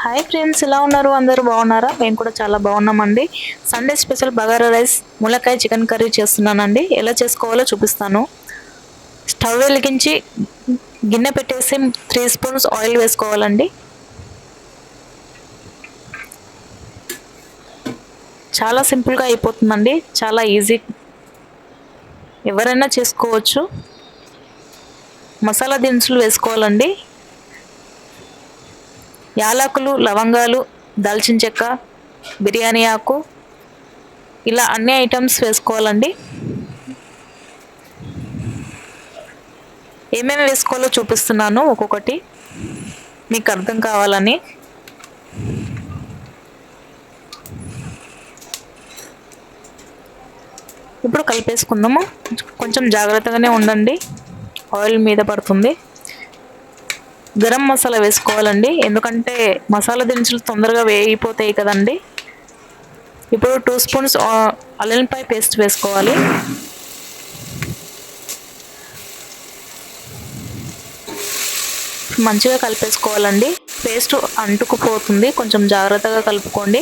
Hi friends ఎలా ఉన్నారు? అందరూ బాగున్నారా? మేము కూడా చాలా బాగున్నామండి. సండే స్పెషల్ బగారా రైస్ ములక్కాయ చికెన్ కర్రీ చేస్తున్నానండి. ఎలా చేసుకోవాలో చూపిస్తాను. స్టవ్ వెలిగించి గిన్నె పెట్టేసి త్రీ స్పూన్స్ ఆయిల్ వేసుకోవాలండి. చాలా సింపుల్గా అయిపోతుందండి. చాలా ఈజీ ఎవరైనా చేసుకోవచ్చు. మసాలా దినుసులు వేసుకోవాలండి. యాలకులు లవంగాలు దాల్చిన చెక్క బిర్యానీ ఆకు ఇలా అన్ని ఐటమ్స్ వేసుకోవాలండి. ఏమేమి వేసుకోవాలో చూపిస్తున్నాను ఒక్కొక్కటి. మీకు అర్థం కావాలని. ఇప్పుడు కలిపేసుకుందాము. కొంచెం జాగ్రత్తగానే ఉండండి. ఆయిల్ మీద పడుతుంది. గరం మసాలా వేసుకోవాలండి. ఎందుకంటే మసాలా దినుసులు తొందరగా వేగిపోతాయి కదండి. ఇప్పుడు టూ స్పూన్స్ అల్లంపాయ పేస్ట్ వేసుకోవాలి. మంచిగా కలిపేసుకోవాలండి. పేస్ట్ అంటుకుపోతుంది. కొంచెం జాగ్రత్తగా కలుపుకోండి.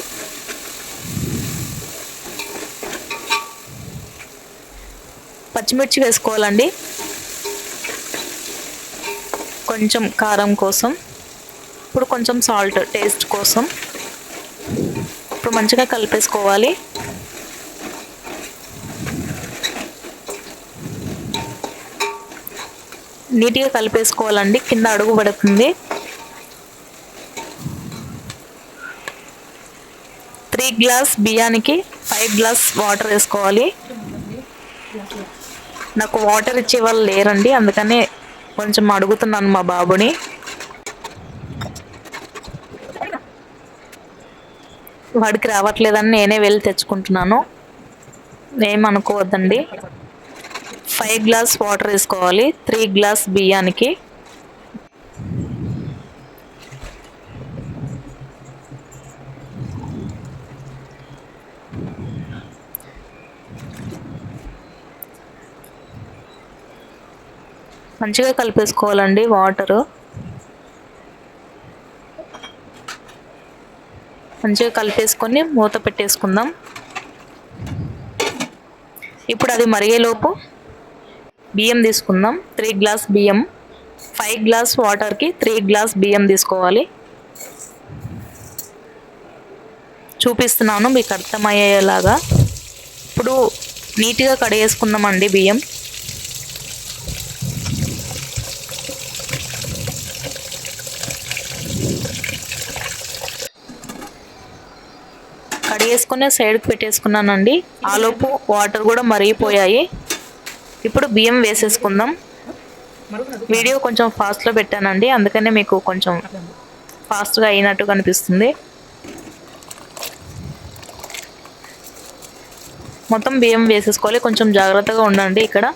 పచ్చిమిర్చి వేసుకోవాలండి. కొంచెం కారం కోసం ఇప్పుడు కొంచెం సాల్ట్ టేస్ట్ కోసం. ఇప్పుడు మంచిగా కలిపేసుకోవాలి. నీట్గా కలిపేసుకోవాలండి కింద అడుగు పడుతుంది. త్రీ గ్లాస్ బియ్యానికి ఫైవ్ గ్లాస్ వాటర్ వేసుకోవాలి. నాకు వాటర్ ఇచ్చే వాళ్ళు లేరండి అందుకనే కొంచెం అడుగుతున్నాను మా బాబుని. వాడికి రావట్లేదని నేనే వెళ్ళి తెచ్చుకుంటున్నాను. ఏమనుకోవద్దండి. ఫైవ్ గ్లాస్ వాటర్ వేసుకోవాలి. త్రీ గ్లాస్ బియ్యానికి. మంచిగా కలిపేసుకోవాలండి వాటరు. మంచిగా కలిపేసుకొని మూత పెట్టేసుకుందాం. ఇప్పుడు అది మరిగేలోపు బియ్యం తీసుకుందాం. త్రీ గ్లాస్ బియ్యం. ఫైవ్ గ్లాస్ వాటర్కి త్రీ గ్లాస్ బియ్యం తీసుకోవాలి. చూపిస్తున్నాను మీకు అర్థమయ్యేలాగా. ఇప్పుడు నీట్గా కడిగేసుకుందామండి బియ్యం. కడిగేసుకుని సైడ్కి పెట్టేసుకున్నానండి. ఆలోపు వాటర్ కూడా మరిగిపోయాయి. ఇప్పుడు బియ్యం వేసేసుకుందాం. వీడియో కొంచెం ఫాస్ట్లో పెట్టానండి. అందుకనే మీకు కొంచెం ఫాస్ట్గా అయినట్టు కనిపిస్తుంది. మొత్తం బియ్యం వేసేసుకోవాలి. కొంచెం జాగ్రత్తగా ఉండండి ఇక్కడ.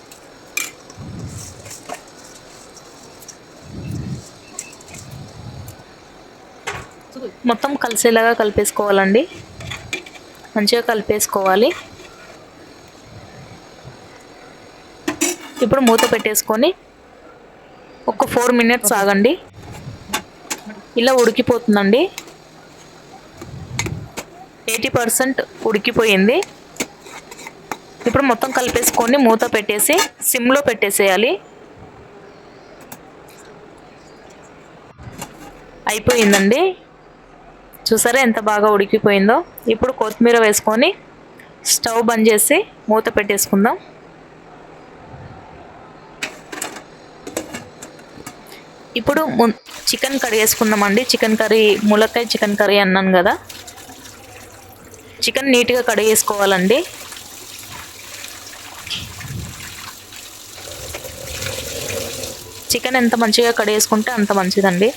మొత్తం కలిసేలాగా కలిపేసుకోవాలండి. మంచిగా కలిపేసుకోవాలి. ఇప్పుడు మూత పెట్టేసుకొని ఒక ఫోర్ మినిట్స్ ఆగండి. ఇలా ఉడికిపోతుందండి. ఎయిటీ పర్సెంట్ ఉడికిపోయింది. ఇప్పుడు మొత్తం కలిపేసుకొని మూత పెట్టేసి సిమ్లో పెట్టేసేయాలి. అయిపోయిందండి. చూసారా ఎంత బాగా ఉడికిపోయిందో? ఇప్పుడు కొత్తిమీర వేసుకొని స్టవ్ బంద్ చేసి మూత పెట్టేసుకుందాం. ఇప్పుడు చికెన్ కడిగేసుకుందామండి చికెన్ కర్రీ ములక్కాయ చికెన్ కర్రీ అన్నాను కదా. చికెన్ నీట్గా కడిగేసుకోవాలండి చికెన్ ఎంత మంచిగా కడిగేసుకుంటే అంత మంచిదండి.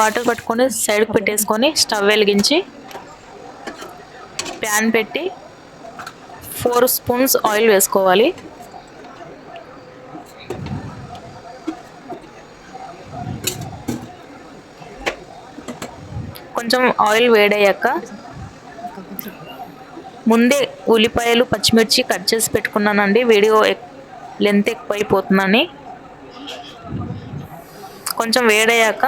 వాటర్ పట్టుకొని సైడ్కి పెట్టేసుకొని స్టవ్ వెలిగించి ప్యాన్ పెట్టి ఫోర్ స్పూన్స్ ఆయిల్ వేసుకోవాలి. కొంచెం ఆయిల్ వేడయ్యాక ముందే ఉల్లిపాయలు పచ్చిమిర్చి కట్ చేసి పెట్టుకున్నానండి. వీడియో లెంత్ ఎక్కువైపోతుందని. కొంచెం వేడయ్యాక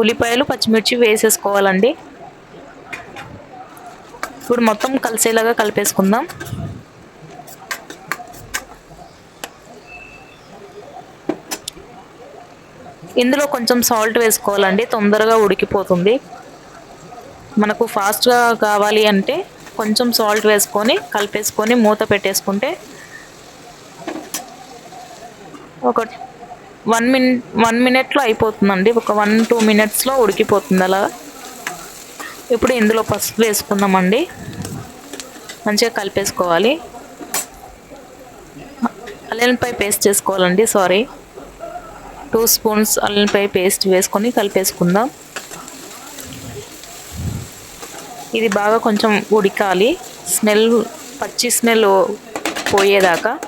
ఉల్లిపాయలు పచ్చిమిర్చి వేసేసుకోవాలండి. ఇప్పుడు మొత్తం కలిసేలాగా కలిపేసుకుందాం. ఇందులో కొంచెం సాల్ట్ వేసుకోవాలండి తొందరగా ఉడికిపోతుంది. మనకు ఫాస్ట్గా కావాలి అంటే కొంచెం సాల్ట్ వేసుకొని కలిపేసుకొని మూత పెట్టేసుకుంటే ఒక వన్ మినిట్ వన్ మినిట్లో అయిపోతుందండి. ఒక వన్ టూ మినిట్స్లో ఉడికిపోతుంది అలా. ఇప్పుడు ఇందులో పసుపు వేసుకుందామండి. మంచిగా కలిపేసుకోవాలి. అల్లంపై పేస్ట్ చేసుకోవాలండి సారీ. టూ స్పూన్స్ అల్లంపై పేస్ట్ వేసుకొని కలిపేసుకుందాం. ఇది బాగా కొంచెం ఉడికాలి. స్మెల్ పచ్చి స్మెల్ పోయేదాకా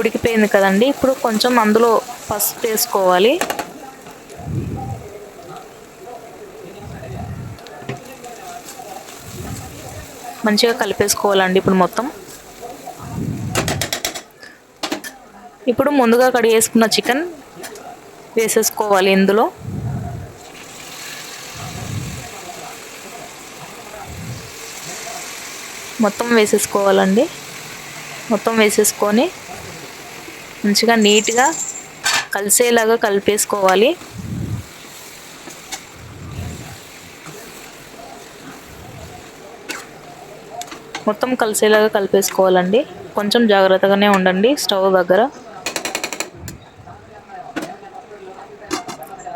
ఉడికిపోయింది కదండి. ఇప్పుడు కొంచెం అందులో పసుపు వేసుకోవాలి. మంచిగా కలిపేసుకోవాలండి ఇప్పుడు మొత్తం. ఇప్పుడు ముందుగా కడిగేసుకున్న చికెన్ వేసేసుకోవాలి ఇందులో. మొత్తం వేసేసుకోవాలండి. మొత్తం వేసేసుకొని మంచిగా నీట్గా కలిసేలాగా కలిపేసుకోవాలి. మొత్తం కలిసేలాగా కలిపేసుకోవాలండి. కొంచెం జాగ్రత్తగానే ఉండండి స్టవ్ దగ్గర.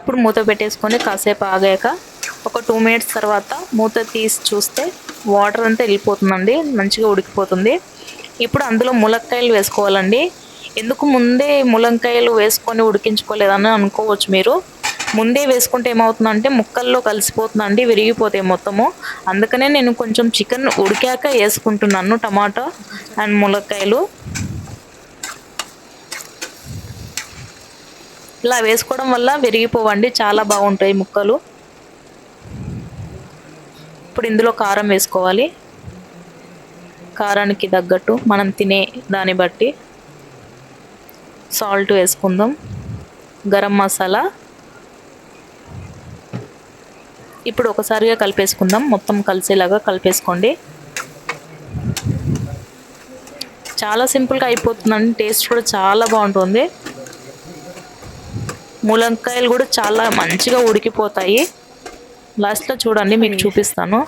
ఇప్పుడు మూత పెట్టేసుకొని కాసేపు ఆగాక ఒక టూ మినిట్స్ తర్వాత మూత తీసి చూస్తే వాటర్ అంతా వెళ్ళిపోతుందండి మంచిగా ఉడికిపోతుంది. ఇప్పుడు అందులో ములక్కాయలు వేసుకోవాలండి. ఎందుకు ముందే ములంకాయలు వేసుకొని ఉడికించుకోలేదని అనుకోవచ్చు మీరు. ముందే వేసుకుంటే ఏమవుతుందంటే ముక్కల్లో కలిసిపోతుందండి విరిగిపోతాయి మొత్తము. అందుకనే నేను కొంచెం చికెన్ ఉడికాక వేసుకుంటున్నాను టమాటా అండ్ ములక్కాయలు. ఇలా వేసుకోవడం వల్ల విరిగిపోవండి చాలా బాగుంటాయి ముక్కలు. ఇప్పుడు ఇందులో కారం వేసుకోవాలి. కారానికి తగ్గట్టు మనం తినే దాన్ని బట్టి. సాల్ట్ వేసుకుందాం. గరం మసాలా. ఇప్పుడు ఒకసారిగా కలిపేసుకుందాం. మొత్తం కలిసేలాగా కలిపేసుకోండి. చాలా సింపుల్గా అయిపోతుందండి. టేస్ట్ కూడా చాలా బాగుంటుంది. ములంకాయలు కూడా చాలా మంచిగా ఉడికిపోతాయి. లాస్ట్లో చూడండి మీకు చూపిస్తాను.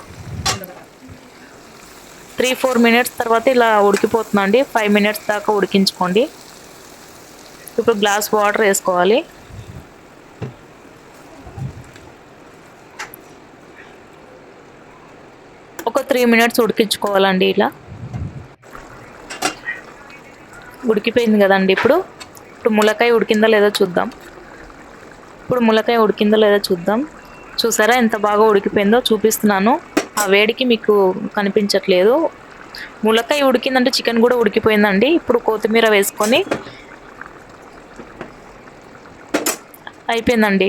త్రీ ఫోర్ మినిట్స్ తర్వాత ఇలా ఉడికిపోతుందండి. ఫైవ్ మినిట్స్ దాకా ఉడికించుకోండి. ఇప్పుడు గ్లాస్ వాటర్ వేసుకోవాలి. ఒక త్రీ మినిట్స్ ఉడికించుకోవాలండి ఇలా. ఉడికిపోయింది కదండి ఇప్పుడు. ఇప్పుడు ములకాయ ఉడికిందా లేదో చూద్దాం. ఇప్పుడు ములకాయ ఉడికిందో లేదో చూద్దాం. చూసారా ఎంత బాగా ఉడికిపోయిందో చూపిస్తున్నాను. ఆ వేడికి మీకు కనిపించట్లేదు. ములకాయ ఉడికిందంటే చికెన్ కూడా ఉడికిపోయిందండి. ఇప్పుడు కొత్తిమీర వేసుకొని అయిపోయిందండి.